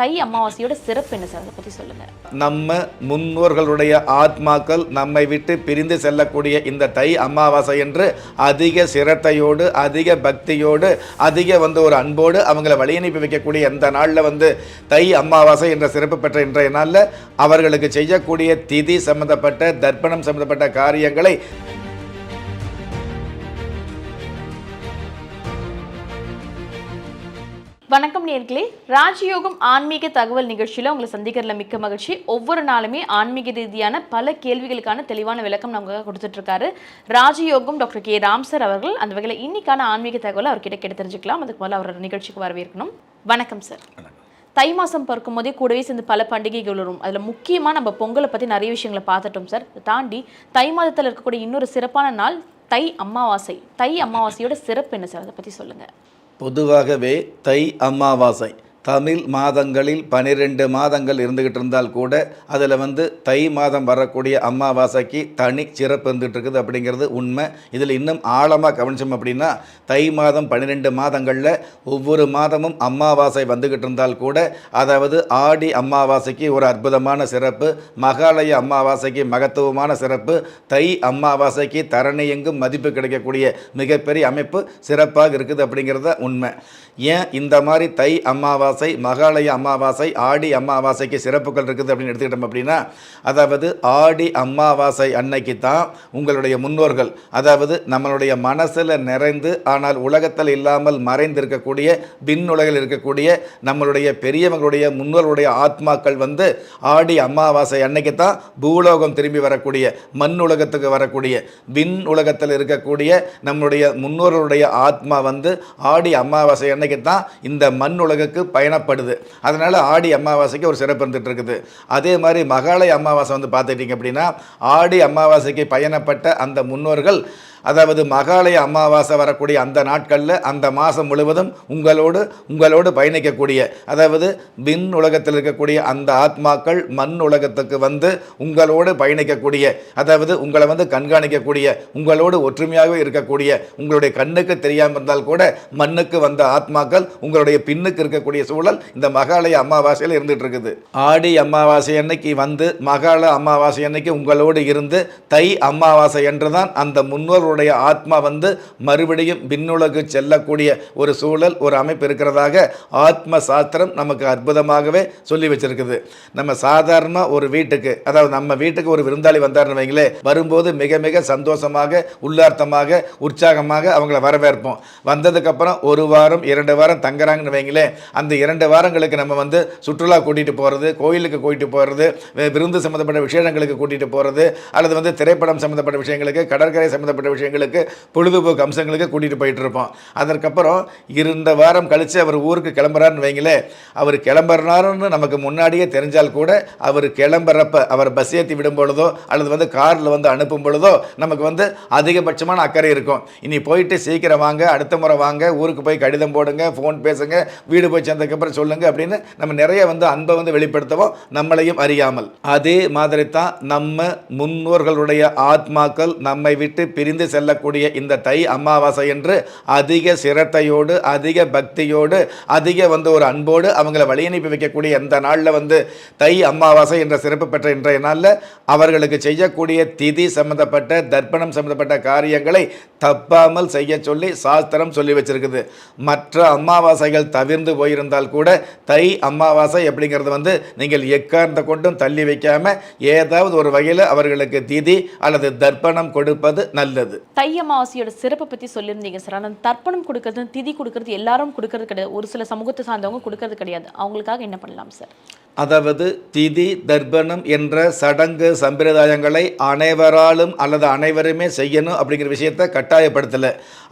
தை அமாவாசையோட சிறப்பு என்ன சார்? அதை பற்றி சொல்லுங்கள் நம்ம முன்னோர்களுடைய ஆத்மாக்கள் நம்மை விட்டு பிரிந்து செல்லக்கூடிய இந்த தை அமாவாசை என்று அதிக சிரத்தையோடு அதிக பக்தியோடு அதிக வந்து ஒரு அன்போடு அவங்கள வழியனுப்பி வைக்கக்கூடிய அந்த நாளில் வந்து தை அமாவாசை என்ற சிறப்பு பெற்ற இன்றைய நாளில் அவர்களுக்கு செய்யக்கூடிய திதி சம்பந்தப்பட்ட தர்ப்பணம் சம்பந்தப்பட்ட காரியங்களை வணக்கம் நேர்களே. ராஜயோகம் ஆன்மீக தகவல் நிகழ்ச்சியில் உங்களை சந்திக்கிறதுல மிக்க மகிழ்ச்சி. ஒவ்வொரு நாளுமே ஆன்மீக ரீதியான பல கேள்விகளுக்கான தெளிவான விளக்கம் நமக்கு கொடுத்துட்டு இருக்காரு. ராஜயோகம் டாக்டர் கே. ராம் சார் அவர்கள். அந்த வகையில் இன்னைக்கான ஆன்மீக தகவலை அவர்கிட்ட கேட்டு தெரிஞ்சுக்கலாம். அதுக்கு முதல்ல அவர் நிகழ்ச்சிக்கு வரவேற்கணும். வணக்கம் சார். தை மாதம் பிறக்கும் போதே கூடவே சேர்ந்து பல பண்டிகைகள் வரும். அதில் முக்கியமாக நம்ம பொங்கலை பற்றி நிறைய விஷயங்களை பார்த்துட்டோம் சார். தாண்டி தை மாதத்தில் இருக்கக்கூடிய இன்னொரு சிறப்பான நாள் தை அமாவாசை. தை அமாவாசையோட சிறப்பு என்ன சார்? அதை பற்றி சொல்லுங்கள் பொதுவாகவே தை அமாவாசை. தமிழ் மாதங்களில் பனிரெண்டு மாதங்கள் இருந்துக்கிட்டு இருந்தால் கூட அதில் வந்து தை மாதம் வரக்கூடிய அமாவாசைக்கு தனி சிறப்பு இருந்துகிட்டு இருக்குது அப்படிங்கிறது உண்மை. இதில் இன்னும் ஆழமாக கவனிச்சோம் அப்படின்னா தை மாதம் பன்னிரெண்டு மாதங்களில் ஒவ்வொரு மாதமும் அமாவாசை வந்துக்கிட்டு இருந்தால் கூட அதாவது ஆடி அமாவாசைக்கு ஒரு அற்புதமான சிறப்பு மகாலய அமாவாசைக்கு மகத்துவமான சிறப்பு தை அமாவாசைக்கு தரணி எங்கும் மதிப்பு கிடைக்கக்கூடிய மிகப்பெரிய அமைப்பு சிறப்பாக இருக்குது அப்படிங்கிறது உண்மை. ஏன் இந்த மாதிரி தை அமாவாசை மகாலய அமாவாசை ஆடி அமாவாசைக்கு சிறப்புகள் இருக்குது அப்படின்னு எடுத்துக்கிட்டோம் அப்படின்னா அதாவது ஆடி அமாவாசை அன்னைக்கு தான் உங்களுடைய முன்னோர்கள் அதாவது நம்மளுடைய மனசில் நிறைந்து ஆனால் உலகத்தில் இல்லாமல் மறைந்திருக்கக்கூடிய விண்ணுலகில் இருக்கக்கூடிய நம்மளுடைய பெரியவங்களுடைய முன்னோர்களுடைய ஆத்மாக்கள் வந்து ஆடி அமாவாசை அன்னைக்கு தான் பூலோகம் திரும்பி வரக்கூடிய மண் உலகத்துக்கு வரக்கூடிய விண் உலகத்தில் இருக்கக்கூடிய நம்மளுடைய முன்னோர்களுடைய ஆத்மா வந்து ஆடி அமாவாசை அன்னைக்கு தான் இந்த மண் உலகுக்கு பயணப்படுது. அதனால் ஆடி அமாவாசைக்கு ஒரு சிறப்பு இருந்துட்டு இருக்குது அதே மாதிரி மகாலய அமாவாசை வந்து பார்த்துட்டிங்க அப்படின்னா ஆடி அமாவாசைக்கு பயணப்பட்ட அந்த முன்னோர்கள் அதாவது மகாலய அமாவாசை வரக்கூடிய அந்த நாட்களில் அந்த மாதம் முழுவதும் உங்களோடு உங்களோடு பயணிக்கக்கூடிய அதாவது விண் உலகத்தில் இருக்கக்கூடிய அந்த ஆத்மாக்கள் மண் உலகத்துக்கு வந்து உங்களோடு பயணிக்கக்கூடிய அதாவது உங்களை வந்து கண்காணிக்கக்கூடிய உங்களோடு ஒற்றுமையாகவே இருக்கக்கூடிய உங்களுடைய கண்ணுக்கு தெரியாமல் இருந்தால் கூட மண்ணுக்கு வந்த ஆத்மாக்கள் உங்களுடைய பின்னுக்கு இருக்கக்கூடிய சூழல் இந்த மகாலய அமாவாசையில் இருந்துட்டு இருக்குது ஆடி அமாவாசை அன்னைக்கு வந்து மகால அமாவாசை அன்னைக்கு உங்களோடு இருந்து தை அமாவாசை என்றுதான் அந்த முன்னோர்களுடைய ஆத்மா வந்து மறுபடியும் பின்னுலகு செல்லக்கூடிய ஒரு சூழல் ஒரு அமைப்பு இருக்கிறதாக ஆத்ம சாஸ்திரம் நமக்கு அற்புதமாகவே சொல்லி வச்சிருக்குது. நம்ம சாதாரண ஒரு வீட்டுக்கு அதாவது நம்ம வீட்டுக்கு ஒரு விருந்தாளி வந்தாருன்னு வைங்களே வரும்போது மிக மிக சந்தோஷமாக உள்ளார்த்தமாக உற்சாகமாக அவங்கள வரவேற்போம். வந்ததுக்கப்புறம் ஒரு வாரம் இரண்டு வாரம் தங்குறாங்கன்னு வைங்களேன் அந்த இரண்டு வாரங்களுக்கு நம்ம வந்து சுற்றுலா கூட்டிகிட்டு போகிறது கோயிலுக்கு கூட்டிகிட்டு போகிறது விருந்து சம்மந்தப்பட்ட விசேஷங்களுக்கு கூட்டிகிட்டு போகிறது அல்லது வந்து திரைப்படம் சம்மந்தப்பட்ட விஷயங்களுக்கு கடற்கரை சம்மந்தப்பட்ட விஷயங்களுக்கு பொழுதுபோக்கு அம்சங்களுக்கு கூட்டிகிட்டு போயிட்டு இருப்போம். அதற்கப்புறம் இருந்த வாரம் கழித்து அவர் ஊருக்கு கிளம்புறாருன்னு வைங்களே அவர் கிளம்புறாருன்னு நமக்கு முன்னாடியே தெரிஞ்சால் கூட அவர் கிளம்புறப்ப அவர் பஸ் ஏற்றி விடும் பொழுதோ அல்லது வந்து காரில் வந்து அனுப்பும் பொழுதோ நமக்கு வந்து அதிகபட்சமான அக்கறை இருக்கும். இனி போயிட்டு சீக்கிரம் வாங்க அடுத்த முறை வாங்க ஊருக்கு போய் கடிதம் போடுங்க ஃபோன் பேசுங்க வீடு போய் அதுக்கப்புறம் சொல்லுங்க அப்படின்னு நம்ம நிறைய வந்து அன்பை வந்து வெளிப்படுத்துவோம் நம்மளையும் அறியாமல். அதே மாதிரி தான் நம்ம முன்னோர்களுடைய ஆத்மாக்கள் நம்மை விட்டு பிரிந்து செல்லக்கூடிய இந்த தை அமாவாசை என்று அதிக சிரத்தையோடு அதிக பக்தியோடு அதிக வந்து ஒரு அன்போடு அவங்கள வழியனுப்பி வைக்கக்கூடிய அந்த நாளில் வந்து தை அமாவாசை என்ற சிறப்பு பெற்ற இன்றைய நாளில் அவர்களுக்கு செய்யக்கூடிய திதி சம்பந்தப்பட்ட தர்ப்பணம் சம்பந்தப்பட்ட காரியங்களை தப்பாமல் செய்ய சொல்லி சாஸ்திரம் சொல்லி வச்சிருக்குது. மற்ற அமாவாசைகள் தவிர்ந்து போயிருந்தால் கூட தை அமாவாசை அப்படிங்கிறது வந்து நீங்கள் எக்கார்ந்த கொண்டும் தள்ளி வைக்காம ஏதாவது ஒரு வகையில் அவர்களுக்கு திதி அல்லது தர்ப்பணம் கொடுப்பது நல்லது. தை அமாவாசையோட சிறப்பை பற்றி சொல்லியிருந்தீங்க சார். ஆனால் தர்ப்பணம் கொடுக்கறது திதி கொடுக்கறது எல்லாரும் கொடுக்கறது கிடையாது. ஒரு சில சமூகத்தை சார்ந்தவங்க கொடுக்கறது கிடையாது. அவங்களுக்காக என்ன பண்ணலாம் சார்? அதாவது திதி தர்ப்பணம் என்ற சடங்கு சம்பிரதாயங்களை அனைவராலும் அல்லது அனைவருமே செய்யணும் அப்படிங்கிற விஷயத்தை கட்டாயப்படுத்தலை.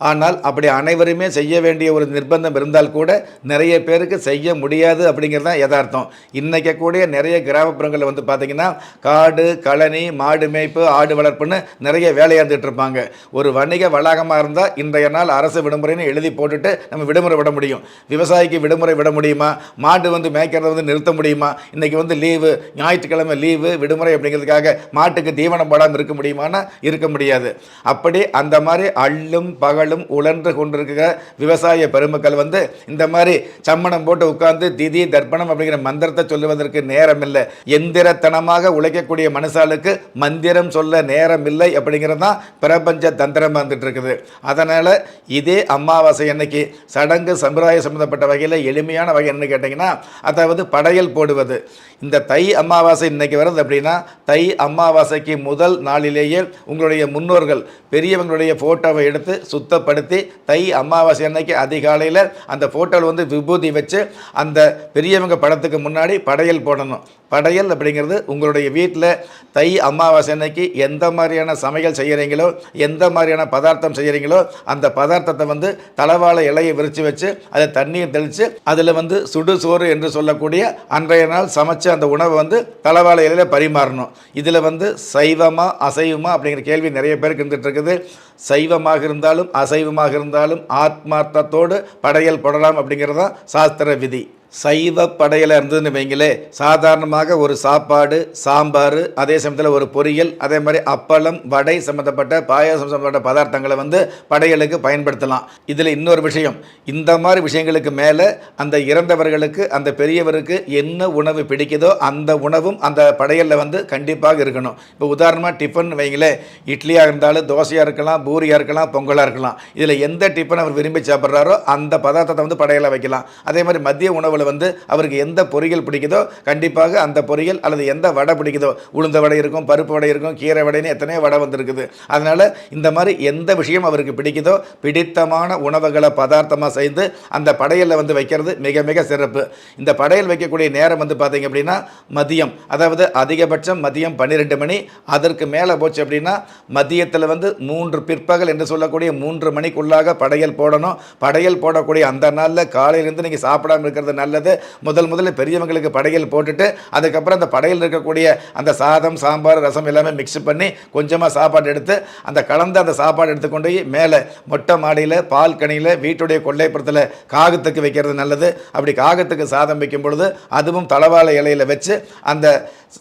ஆனால் அப்படி அனைவருமே செய்ய வேண்டிய ஒரு நிர்பந்தம் இருந்தால் கூட நிறைய பேருக்கு செய்ய முடியாது அப்படிங்கிறது தான் யதார்த்தம். இன்றைக்க கூடிய நிறைய கிராமப்புறங்களில் வந்து பார்த்திங்கன்னா காடு கழனி மாடு மேய்ப்பு ஆடு வளர்ப்புன்னு நிறைய வேலையாந்துட்டு இருப்பாங்க. ஒரு வணிக வளாகமாக இருந்தால் இன்றைய நாள் அரசு விடுமுறைன்னு எழுதி போட்டுட்டு நம்ம விடுமுறை விட முடியும். விவசாயிக்கு விடுமுறை விட முடியுமா? மாடு வந்து மேய்க்கிறத வந்து நிறுத்த முடியுமா? முடியுமா? இன்றைக்கி வந்து லீவு ஞாயிற்றுக்கிழமை லீவு விடுமுறை அப்படிங்கிறதுக்காக மாட்டுக்கு தீவனம் போடாமல் இருக்க முடியுமானா இருக்க முடியாது. அப்படி அந்த மாதிரி அள்ளும் பகலும் உழன்று கொண்டிருக்கிற விவசாய பெருமக்கள் வந்து இந்த மாதிரி சம்மணம் போட்டு உட்கார்ந்து திதி தர்ப்பணம் அப்படிங்கிற மந்திரத்தை சொல்லுவதற்கு நேரம் இல்லை எந்திரத்தனமாக உழைக்கக்கூடிய மனுஷாளுக்கு மந்திரம் சொல்ல நேரம் இல்லை அப்படிங்கிறது தான் பிரபஞ்ச தந்திரமாக வந்துட்டு இருக்குது அதனால் இதே அமாவாசை அன்னைக்கு சடங்கு சம்பிரதாயம் சம்பந்தப்பட்ட வகையில் எளிமையான வகை என்ன கேட்டிங்கன்னா அதாவது படையல் போடுவது とで இந்த தை அமாவாசை இன்னைக்கு வருது அப்படின்னா தை அமாவாசைக்கு முதல் நாளிலேயே உங்களுடைய முன்னோர்கள் பெரியவங்களுடைய ஃபோட்டோவை எடுத்து சுத்தப்படுத்தி தை அமாவாசை அன்னைக்கு அதிகாலையில் அந்த ஃபோட்டோவில் வந்து விபூதி வச்சு அந்த பெரியவங்க படத்துக்கு முன்னாடி படையல் போடணும். படையல் அப்படிங்கிறது உங்களுடைய வீட்டில் தை அமாவாசை அன்னைக்கு எந்த மாதிரியான சமையல் செய்கிறீங்களோ எந்த மாதிரியான பதார்த்தம் செய்கிறீங்களோ அந்த பதார்த்தத்தை வந்து தளவாழை இலையை விரித்து வச்சு அதை தண்ணியை தெளித்து அதில் வந்து சுடு சோறு என்று சொல்லக்கூடிய அன்றைய நாள் சமைச்ச அந்த உணவை வந்து தளவாழை பரிமாறணும். இதில் வந்து சைவமா அசைவமா அப்படிங்கிற கேள்வி நிறைய பேருக்கு இருந்துட்டு இருக்குது சைவமாக இருந்தாலும் அசைவமாக இருந்தாலும் ஆத்மார்த்தத்தோடு படையல் போடலாம் அப்படிங்கிறது தான் சாஸ்திர விதி. சைவ படையலாக இருந்ததுன்னு வைங்களே சாதாரணமாக ஒரு சாப்பாடு சாம்பார் அதே சமயத்தில் ஒரு பொரியல் அதே மாதிரி அப்பளம் வடை சம்மந்தப்பட்ட பாயாசம் சம்மந்தப்பட்ட பதார்த்தங்களை வந்து படையலுக்கு பயன்படுத்தலாம். இதில் இன்னொரு விஷயம் இந்த மாதிரி விஷயங்களுக்கு மேலே அந்த இறந்தவர்களுக்கு அந்த பெரியவருக்கு என்ன உணவு பிடிக்குதோ அந்த உணவும் அந்த படையலில் வந்து கண்டிப்பாக இருக்கணும். இப்போ உதாரணமாக டிஃபன் வைங்களே இட்லியாக இருந்தாலும் தோசையாக இருக்கலாம் பூரியாக இருக்கலாம் பொங்கலாக இருக்கலாம். இதில் எந்த டிஃபன் அவர் விரும்பி சாப்பிட்றாரோ அந்த பதார்த்தத்தை வந்து படையலை வைக்கலாம். அதே மாதிரி மதிய உணவு உணவில் வந்து அவருக்கு எந்த பொரியல் பிடிக்குதோ கண்டிப்பாக அந்த பொரியல் அல்லது எந்த வடை பிடிக்குதோ உளுந்த வடை இருக்கும் பருப்பு வடை இருக்கும் கீரை வடைன்னு எத்தனையோ வடை வந்திருக்குது. அதனால் இந்த மாதிரி எந்த விஷயம் அவருக்கு பிடிக்குதோ பிடித்தமான உணவுகளை பதார்த்தமாக செய்து அந்த படையலில் வந்து வைக்கிறது மிக மிக சிறப்பு. இந்த படையல் வைக்கக்கூடிய நேரம் வந்து பார்த்தீங்க அப்படின்னா மதியம். அதாவது அதிகபட்சம் மதியம் பன்னிரெண்டு மணி. அதற்கு மேலே போச்சு அப்படின்னா மதியத்தில் வந்து மூன்று பிற்பகல் என்று சொல்லக்கூடிய மூன்று மணிக்குள்ளாக படையல் போடணும். படையல் போடக்கூடிய அந்த நாளில் காலையிலேருந்து நீங்கள் சாப்பிடாம இருக்கிறது நல்லது முதல் முதல்ல பெரியவங்களுக்கு படையல் போட்டுட்டு அதுக்கப்புறம் அந்த படையல் இருக்கக்கூடிய அந்த சாதம் சாம்பார் ரசம் எல்லாமே மிக்ஸ் பண்ணி கொஞ்சமாக சாப்பாடு எடுத்து அந்த கலந்து அந்த சாப்பாடு எடுத்து கொண்டு போய் மேலே மொட்டை மாடியில் பால்கனியில் வீட்டுடைய கொள்ளைப்புறத்தில் காகத்துக்கு வைக்கிறது நல்லது. அப்படி காகத்துக்கு சாதம் வைக்கும் பொழுது அதுவும் தளவாழை இலையில் வச்சு அந்த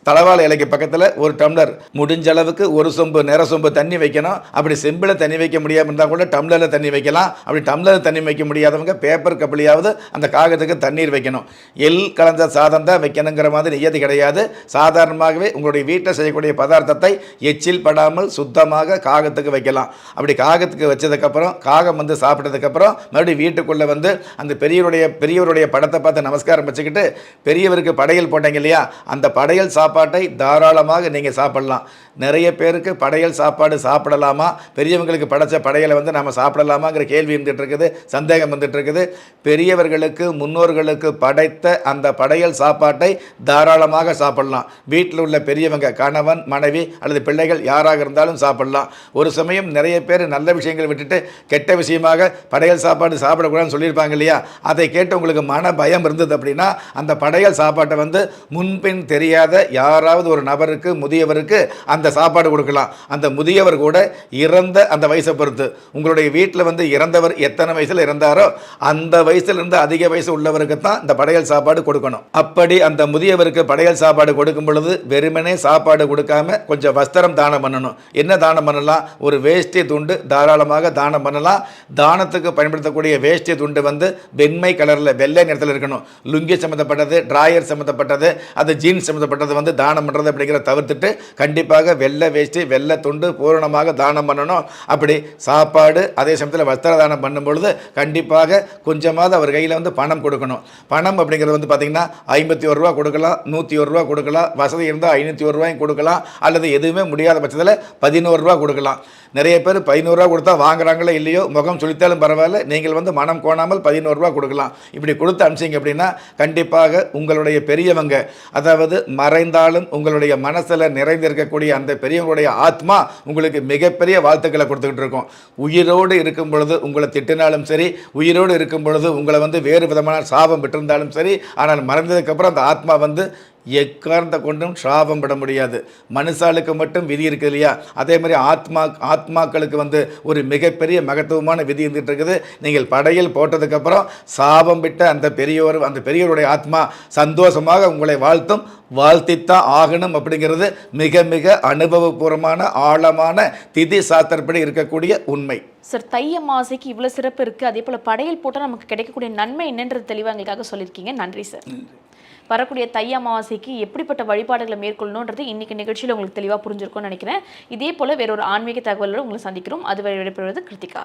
தளவாழை இலைக்கு பக்கத்தில் ஒரு டம்ளர் முடிஞ்ச அளவுக்கு ஒரு சொம்பு நிற சொம்பு தண்ணி வைக்கணும். அப்படி செம்பில் தண்ணி வைக்க முடியாமல் இருந்தால் கூட டம்ளரில் தண்ணி வைக்கலாம். அப்படி டம்ளரில் தண்ணி வைக்க முடியாதவங்க பேப்பர் கப்பலியாவது அந்த காகத்துக்கு தண்ணீர் வைக்கணும். எள் கலந்த சாதம் தான் வைக்கணுங்கிற மாதிரி நியதி கிடையாது. சாதாரணமாகவே உங்களுடைய வீட்டில் செய்யக்கூடிய பதார்த்தத்தை எச்சில் படாமல் சுத்தமாக காகத்துக்கு வைக்கலாம். அப்படி காகத்துக்கு வச்சதுக்கப்புறம் காகம் வந்து சாப்பிட்டதுக்கப்புறம் மறுபடியும் வீட்டுக்குள்ளே வந்து அந்த பெரியவருடைய பெரியவருடைய படத்தை பார்த்து நமஸ்காரம் வச்சுக்கிட்டு பெரியவருக்கு படையல் போட்டீங்க இல்லையா? அந்த படையல் சாப்பாட்டை தாராளமாக நீங்கள் சாப்பிடலாம். நிறைய பேருக்கு படையல் சாப்பாடு சாப்பிடலாமா? பெரியவங்களுக்கு படைச்ச படையலை வந்து நம்ம சாப்பிடலாமாங்கிற கேள்வி இருந்துகிட்டு இருக்குது சந்தேகம் வந்துட்டு இருக்குது. பெரியவர்களுக்கு முன்னோர்களுக்கு படைத்த அந்த படையல் சாப்பாட்டை தாராளமாக சாப்பிடலாம். வீட்டில் உள்ள பெரியவங்க கணவன் மனைவி அல்லது பிள்ளைகள் யாராக இருந்தாலும் சாப்பிடலாம். ஒரு சமயம் நிறைய பேர் நல்ல விஷயங்களை விட்டுட்டு கெட்ட விஷயமாக படையல் சாப்பாடு சாப்பிடக்கூடாதுன்னு சொல்லியிருப்பாங்க இல்லையா? அதை கேட்டு உங்களுக்கு மன பயம் இருந்தது அப்படின்னா அந்த படையல் சாப்பாட்டை வந்து முன்பின் தெரியாத யாராவது ஒரு நபருக்கு முதியவருக்கு அந்த சாப்பாடு கொடுக்கலாம். அந்த முதியவர் கூட இறந்த அந்த வயசை பொறுத்து. உங்களுடைய வீட்டில் வந்து இறந்தவர் எத்தனை வயசில் இறந்தாரோ அந்த வயசுலேருந்து அதிக வயசு உள்ளவருக்கு தான் இந்த படையல் சாப்பாடு கொடுக்கணும். அப்படி அந்த முதியவருக்கு படையல் சாப்பாடு கொடுக்கும் பொழுது வெறுமனே சாப்பாடு கொடுக்காம கொஞ்சம் வஸ்திரம் தானம் பண்ணணும். என்ன தானம் பண்ணலாம்? ஒரு வேஷ்டி துண்டு தாராளமாக தானம் பண்ணலாம். தானத்துக்கு பயன்படுத்தக்கூடிய வேஷ்டி துண்டு வந்து வெண்மை கலரில் வெள்ளை நிறத்தில் இருக்கணும். லுங்கி சம்மந்தப்பட்டது ட்ராயர் சம்மந்தப்பட்டது அது ஜீன்ஸ் சம்மந்தப்பட்டது வந்து தானம் பண்ணுறது அப்படிங்கிறத தவிர்த்துட்டு கண்டிப்பாக வெள்ளை வேஷ்டி வெள்ளை துண்டு பூரணமாக தானம் பண்ணணும். அப்படி சாப்பாடு அதே சமயத்தில் வஸ்திர தானம் பண்ணும் பொழுது கண்டிப்பாக கொஞ்சமாவது அவர் கையில் வந்து பணம் கொடுக்கணும். பணம் அப்படிங்கிறது வந்து பார்த்திங்கன்னா ஐம்பத்தி ஒரு ரூபா கொடுக்கலாம் நூற்றி ஒரு ரூபா கொடுக்கலாம் வசதி இருந்தால் ஐநூற்றி ஒரு ரூபாயும் கொடுக்கலாம் அல்லது எதுவுமே முடியாத பட்சத்தில் பதினோரு ரூபா கொடுக்கலாம். நிறைய பேர் பதினோருவா கொடுத்தா வாங்குறாங்களோ இல்லையோ முகம் சுழித்தாலும் பரவாயில்ல. நீங்கள் வந்து மனம் கோணாமல் பதினோருவா கொடுக்கலாம். இப்படி கொடுத்து அனுப்பிச்சிங்க அப்படின்னா கண்டிப்பாக உங்களுடைய பெரியவங்க அதாவது மறைந்தாலும் உங்களுடைய மனசில் நிறைந்திருக்கக்கூடிய அந்த பெரியவங்களுடைய ஆத்மா உங்களுக்கு மிகப்பெரிய வாழ்த்துக்களை கொடுத்துக்கிட்டு இருக்கும். உயிரோடு இருக்கும் பொழுது உங்களை திட்டினாலும் சரி உயிரோடு இருக்கும் பொழுது உங்களை வந்து வேறு விதமான சாபம் விட்டிருந்தாலும் சரி ஆனால் மறைந்ததுக்கப்புறம் அந்த ஆத்மா வந்து எக்காரணத்தை கொண்டும் சாபம் விட முடியாது. மனுஷாளுக்கு மட்டும் விதி இருக்குது இல்லையா? அதே மாதிரி ஆத்மா ஆத்மாக்களுக்கு வந்து ஒரு மிகப்பெரிய மகத்துவமான விதி இருந்துட்டு இருக்குது. நீங்கள் படையல் போட்டதுக்கப்புறம் சாபம் விட்ட அந்த பெரியோர் அந்த பெரியோருடைய ஆத்மா சந்தோஷமாக உங்களை வாழ்த்தும் வாழ்த்தித்தான் ஆகணும் அப்படிங்கிறது மிக மிக அனுபவபூர்வமான ஆழமான திதி சாஸ்திரப்படி இருக்கக்கூடிய உண்மை. சார் தை அமாவாசைக்கு இவ்வளோ சிறப்பு இருக்குது அதே போல் படையல் போட்டால் நமக்கு கிடைக்கக்கூடிய நன்மை என்னன்றது தெளிவாக எங்களுக்காக சொல்லியிருக்கீங்க. நன்றி சார். வரக்கூடிய தை அமாவாசைக்கு எப்படிப்பட்ட வழிபாடுகளை மேற்கொள்ளணுன்றது இன்னைக்கு நிகழ்ச்சியில் உங்களுக்கு தெளிவாக புரிஞ்சிருக்கும்னு நினைக்கிறேன். இதே போல் வேறொரு ஆன்மீக தகவலோடு உங்களை சந்திக்கிறோம். அதுவரை விடைபெறுவது கிருத்திகா.